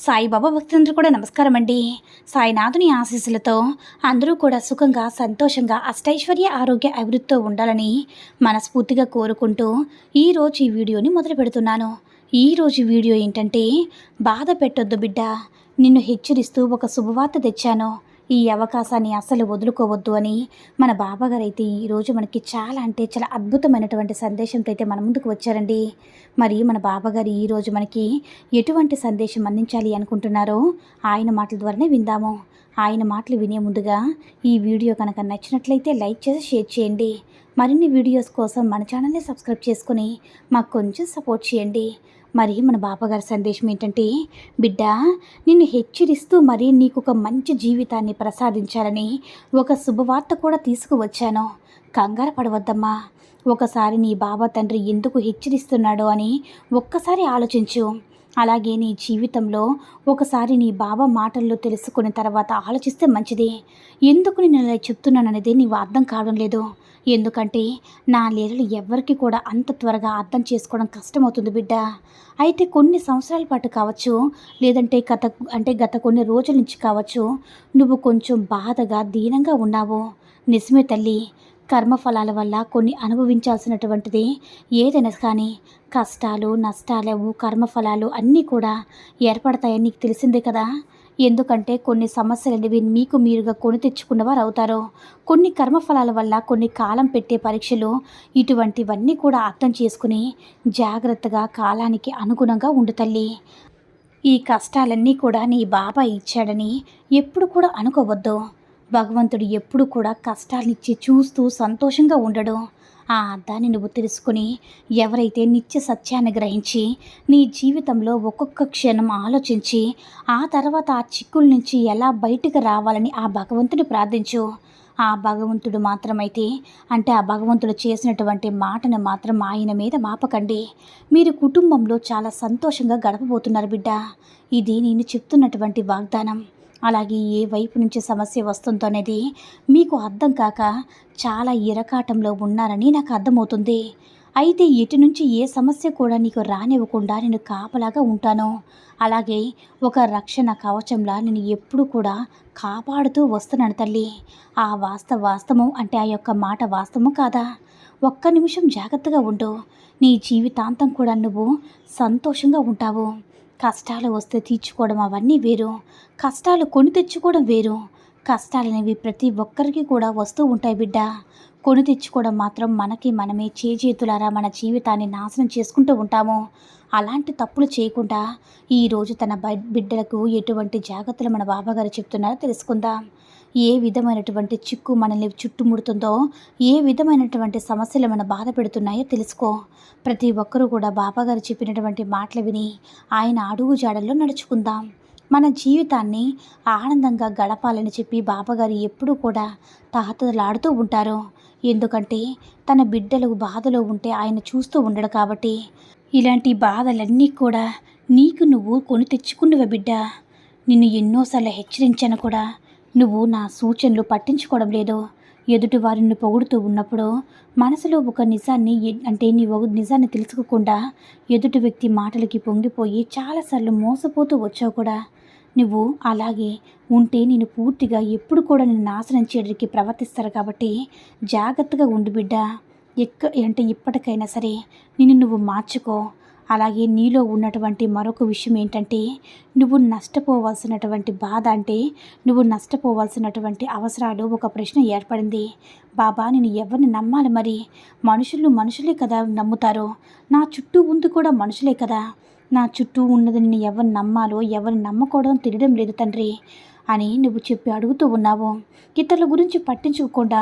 సాయిబాబా భక్తులందరూ కూడా నమస్కారం అండి సాయినాథుని ఆశీస్సులతో అందరూ కూడా సుఖంగా సంతోషంగా అష్టైశ్వర్య ఆరోగ్య అభివృద్ధితో ఉండాలని మనస్ఫూర్తిగా కోరుకుంటూ ఈరోజు ఈ వీడియోని మొదలు పెడుతున్నాను. ఈరోజు వీడియో ఏంటంటే బాధ పెట్టొద్దు బిడ్డ నిన్ను హెచ్చరిస్తూ ఒక శుభవార్త తెచ్చాను. ఈ అవకాశాన్ని అస్సలు వదులుకోవద్దు అని మన బాబాగారు అయితే ఈరోజు మనకి చాలా అంటే చాలా అద్భుతమైనటువంటి సందేశంతో అయితే మన ముందుకు వచ్చారండి. మరి మన బాబాగారు ఈరోజు మనకి ఎటువంటి సందేశం అందించాలి అనుకుంటున్నారో ఆయన మాటల ద్వారానే విందాము. ఆయన మాటలు వినే ముందుగా ఈ వీడియో కనుక నచ్చినట్లయితే లైక్ చేసి షేర్ చేయండి. మరిన్ని వీడియోస్ కోసం మన ఛానల్ని సబ్స్క్రైబ్ చేసుకుని మాకు కొంచెం సపోర్ట్ చేయండి. మరి మన బాపగారి సందేశం ఏంటంటే బిడ్డ నిన్ను హెచ్చరిస్తూ మరి నీకు ఒక మంచి జీవితాన్ని ప్రసాదించాలని ఒక శుభవార్త కూడా తీసుకువచ్చాను. కంగారు పడవద్దమ్మా. ఒకసారి నీ బాబా తండ్రి ఎందుకు హెచ్చరిస్తున్నాడు అని ఒక్కసారి ఆలోచించు. అలాగే నీ జీవితంలో ఒకసారి నీ బాబా మాటల్లో తెలుసుకున్న తర్వాత ఆలోచిస్తే మంచిది. ఎందుకు నేను ఇలా చెప్తున్నాననేది నీవు అర్థం కావడం లేదు. ఎందుకంటే నా లీలలు ఎవరికి కూడా అంత త్వరగా అర్థం చేసుకోవడం కష్టమవుతుంది బిడ్డ. అయితే కొన్ని సంవత్సరాల పాటు కావచ్చు లేదంటే గత అంటే గత కొన్ని రోజుల నుంచి కావచ్చు నువ్వు కొంచెం బాధగా దీనంగా ఉన్నావు. నిజమే తల్లి కర్మఫలాల వల్ల కొన్ని అనుభవించాల్సినటువంటిది ఏదైనా కానీ కష్టాలు నష్టాలు కర్మఫలాలు అన్నీ కూడా ఏర్పడతాయని నీకు తెలిసిందే కదా. ఎందుకంటే కొన్ని సమస్యలు అనేవి మీకు మీరుగా కొని తెచ్చుకున్నవారు అవుతారు. కొన్ని కర్మఫలాల వల్ల కొన్ని కాలం పెట్టే పరీక్షలు ఇటువంటివన్నీ కూడా అర్థం చేసుకుని జాగ్రత్తగా కాలానికి అనుగుణంగా ఉండు తల్లి. ఈ కష్టాలన్నీ కూడా నీ బాబా ఇచ్చాడని ఎప్పుడు కూడా అనుకోవద్దు. భగవంతుడు ఎప్పుడు కూడా కష్టాలనిచ్చి చూస్తూ సంతోషంగా ఉండడు. ఆ అర్థాన్ని నువ్వు తెలుసుకుని ఎవరైతే నిత్య సత్యాన్ని గ్రహించి నీ జీవితంలో ఒక్కొక్క క్షణం ఆలోచించి ఆ తర్వాత ఆ చిక్కుల నుంచి ఎలా బయటకు రావాలని ఆ భగవంతుని ప్రార్థించు. ఆ భగవంతుడు మాత్రమైతే అంటే ఆ భగవంతుడు చేసినటువంటి మాటను మాత్రం ఆయన మీద మాపకండి. మీరు కుటుంబంలో చాలా సంతోషంగా గడపబోతున్నారు బిడ్డ. ఇది నేను చెప్తున్నటువంటి వాగ్దానం. అలాగే ఏ వైపు నుంచి సమస్య వస్తుందో అనేది మీకు అర్థం కాక చాలా ఇరకాటంలో ఉన్నారని నాకు అర్థమవుతుంది. అయితే ఇటు నుంచి ఏ సమస్య కూడా నీకు రానివ్వకుండా నేను కాపలాగా ఉంటాను. అలాగే ఒక రక్షణ కవచంలా నేను ఎప్పుడు కూడా కాపాడుతూ వస్తున్నాను తల్లి. ఆ వాస్తవ వాస్తవం అంటే ఆ యొక్క మాట వాస్తవం కాదా? ఒక్క నిమిషం జాగ్రత్తగా ఉండు. నీ జీవితాంతం కూడా నువ్వు సంతోషంగా ఉంటావు. కష్టాలు వస్తే తీర్చుకోవడం అవన్నీ వేరు. కష్టాలు కొని తెచ్చుకోవడం వేరు. కష్టాలనేవి ప్రతి ఒక్కరికి కూడా వస్తూ ఉంటాయి బిడ్డ. కొని తెచ్చుకోవడం మాత్రం మనకి మనమే చేజేతులారా మన జీవితాన్ని నాశనం చేసుకుంటూ ఉంటాము. అలాంటి తప్పులు చేయకుండా ఈరోజు తన బిడ్డలకు ఎటువంటి జాగ్రత్తలు మన బాబాగారు చెప్తున్నారో తెలుసుకుందాం. ఏ విధమైనటువంటి చిక్కు మనల్ని చుట్టుముడుతుందో ఏ విధమైనటువంటి సమస్యలు మన బాధ పెడుతున్నాయో తెలుసుకో. ప్రతి ఒక్కరూ కూడా బాబాగారు చెప్పినటువంటి మాటలు విని ఆయన అడుగు జాడల్లో నడుచుకుందాం. మన జీవితాన్ని ఆనందంగా గడపాలని చెప్పి బాబాగారు ఎప్పుడూ కూడా తహతలాడుతూ ఉంటారు. ఎందుకంటే తన బిడ్డలు బాధలో ఉంటే ఆయన చూస్తూ ఉండడు కాబట్టి. ఇలాంటి బాధలన్నీ కూడా నీకు నువ్వు కొని తెచ్చుకున్నవ బిడ్డ. నిన్ను ఎన్నోసార్లు హెచ్చరించాను కూడా. నువ్వు నా సూచనలు పట్టించుకోవడం లేదు. ఎదుటి వారిని పొగుడుతూ ఉన్నప్పుడు మనసులో ఒక నిజాన్ని అంటే నీ ఒక నిజాన్ని తెలుసుకోకుండా ఎదుటి వ్యక్తి మాటలకి పొంగిపోయి చాలాసార్లు మోసపోతూ వచ్చావు కూడా. నువ్వు అలాగే ఉంటే నేను పూర్తిగా ఎప్పుడు కూడా నేను నాశనం చేయడానికి ప్రవర్తిస్తారు కాబట్టి జాగ్రత్తగా ఉండు బిడ్డ. ఎక్క అంటే ఇప్పటికైనా సరే నిన్ను నువ్వు మార్చుకో. అలాగే నీలో ఉన్నటువంటి మరొక విషయం ఏంటంటే నువ్వు నష్టపోవాల్సినటువంటి బాధ అంటే నువ్వు నష్టపోవాల్సినటువంటి అవసరాలు ఒక ప్రశ్న ఏర్పడింది. బాబా నేను ఎవరిని నమ్మాలి మరి? మనుషులు మనుషులే కదా నమ్ముతారు. నా చుట్టూ ఉంది కూడా మనుషులే కదా. నా చుట్టూ ఉన్నది నేను ఎవరిని నమ్మాలో ఎవరిని నమ్మకూడదో తెలియడం లేదు తండ్రి అని నువ్వు చెప్పి అడుగుతూ ఉన్నావు. ఇతరుల గురించి పట్టించుకోకుండా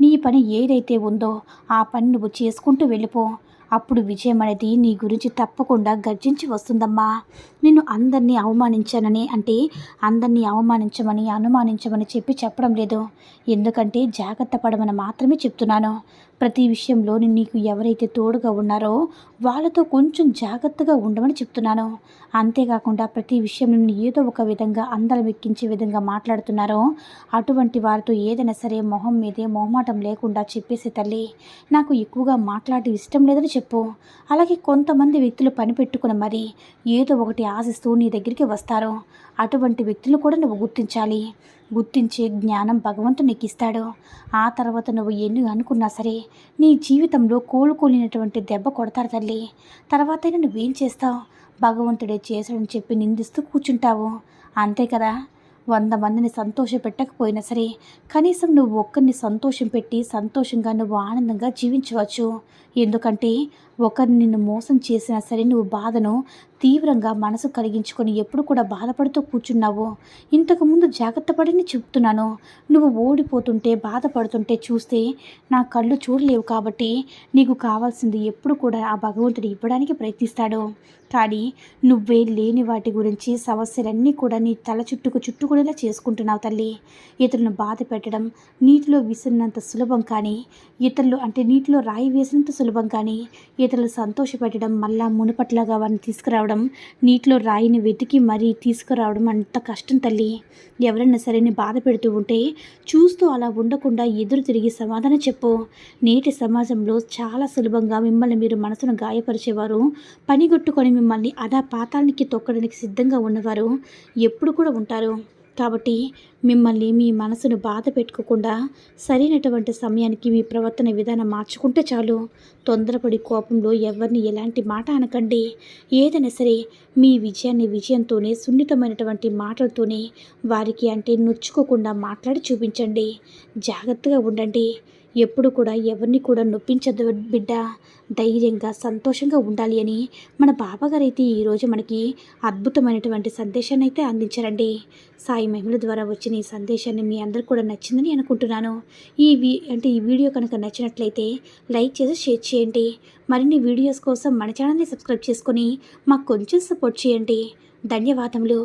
నీ పని ఏదైతే ఉందో ఆ పని నువ్వు చేసుకుంటూ వెళ్ళిపో. అప్పుడు విజయం అనేది నీ గురించి తప్పకుండా గర్జించి వస్తుందమ్మా. నేను అందరినీ అవమానించానని అంటే అందరినీ అవమానించమని అనుమానించమని చెప్పి చెప్పడం లేదు. ఎందుకంటే జాగ్రత్త పడమని మాత్రమే చెప్తున్నాను. ప్రతి విషయంలో నీకు ఎవరైతే తోడుగా ఉన్నారో వాళ్ళతో కొంచెం జాగ్రత్తగా ఉండమని చెప్తున్నాను. అంతేకాకుండా ప్రతి విషయం నిన్ను ఏదో ఒక విధంగా అందరం ఎక్కించే విధంగా మాట్లాడుతున్నారో అటువంటి వారితో ఏదైనా సరే మొహం మీదే మొహమాటం లేకుండా చెప్పేసి తల్లి నాకు ఎక్కువగా మాట్లాడడం ఇష్టం లేదని చెప్పు. అలాగే కొంతమంది వ్యక్తులు పని పెట్టుకుని మరి ఏదో ఒకటి ఆశిస్తూ నీ దగ్గరికి వస్తారు. అటువంటి వ్యక్తులు కూడా నువ్వు గుర్తించాలి. గుర్తించే జ్ఞానం భగవంతుడు నీకు ఇస్తాడు. ఆ తర్వాత నువ్వు ఎన్ని అనుకున్నా సరే నీ జీవితంలో కోలుకోలేనటువంటి దెబ్బ కొడతారు తల్లి. తర్వాత నువ్వేం చేస్తావు? భగవంతుడే చేశాడని చెప్పి నిందిస్తూ కూర్చుంటావు. అంతే కదా? వంద మందిని సంతోష పెట్టకపోయినా సరే కనీసం నువ్వు ఒక్కరిని సంతోషం పెట్టి సంతోషంగా నువ్వు ఆనందంగా జీవించవచ్చు. ఎందుకంటే ఒకరిని నిన్ను మోసం చేసినా సరే నువ్వు బాధను తీవ్రంగా మనసు కలిగించుకొని ఎప్పుడు కూడా బాధపడుతూ కూర్చున్నావు. ఇంతకుముందు జాగ్రత్త పడిని చెప్తున్నాను. నువ్వు ఓడిపోతుంటే బాధపడుతుంటే చూస్తే నా కళ్ళు చూడలేవు కాబట్టి నీకు కావాల్సింది ఎప్పుడు కూడా ఆ భగవంతుడు ఇవ్వడానికి ప్రయత్నిస్తాడు. కానీ నువ్వే లేని వాటి గురించి సమస్యలన్నీ కూడా నీ తల చుట్టుకు చుట్టుకునేలా చేసుకుంటున్నావు తల్లి. ఇతరులను బాధ పెట్టడం నీటిలో విసిరినంత సులభం కానీ ఇతరులు అంటే నీటిలో రాయి వేసినంత సులభం కానీ ఇతరులు సంతోషపెట్టడం మళ్ళా మునుపట్లాగా వారిని తీసుకురావడం నీటిలో రాయిని వెతికి మరీ తీసుకురావడం అంత కష్టం తల్లి. ఎవరైనా సరే నీ బాధ పెడుతూ ఉంటే చూస్తూ అలా ఉండకుండా ఎదురు తిరిగి సమాధానం చెప్పు. నేటి సమాజంలో చాలా సులభంగా మిమ్మల్ని మీరు మనసును గాయపరిచేవారు పనిగొట్టుకొని మిమ్మల్ని అదా పాతాళానికి తొక్కడానికి సిద్ధంగా ఉన్నవారు ఎప్పుడు కూడా ఉంటారు. కాబట్టి మిమ్మల్ని మీ మనసును బాధ పెట్టుకోకుండా సరైనటువంటి సమయానికి మీ ప్రవర్తన విధానం మార్చుకుంటే చాలు. తొందరపడి కోపంలో ఎవరిని ఎలాంటి మాట అనకండి. ఏదైనా సరే మీ విజయాన్ని విజయంతోనే సున్నితమైనటువంటి మాటలతోనే వారికి అంటే నొచ్చుకోకుండా మాట్లాడి చూపించండి. జాగ్రత్తగా ఉండండి. ఎప్పుడు కూడా ఎవరిని కూడా నొప్పించద్దు బిడ్డ. ధైర్యంగా సంతోషంగా ఉండాలి అని మన బాబాగారు అయితే ఈరోజు మనకి అద్భుతమైనటువంటి సందేశాన్ని అయితే అందించారండి. సాయి మహిమల ద్వారా వచ్చిన ఈ సందేశాన్ని మీ అందరికి కూడా నచ్చిందని అనుకుంటున్నాను. ఈ వీ అంటే ఈ వీడియో కనుక నచ్చినట్లయితే లైక్ చేసి షేర్ చేయండి. మరిన్ని వీడియోస్ కోసం మన ఛానల్ని సబ్స్క్రైబ్ చేసుకొని మాకు కొంచెం సపోర్ట్ చేయండి. ధన్యవాదములు.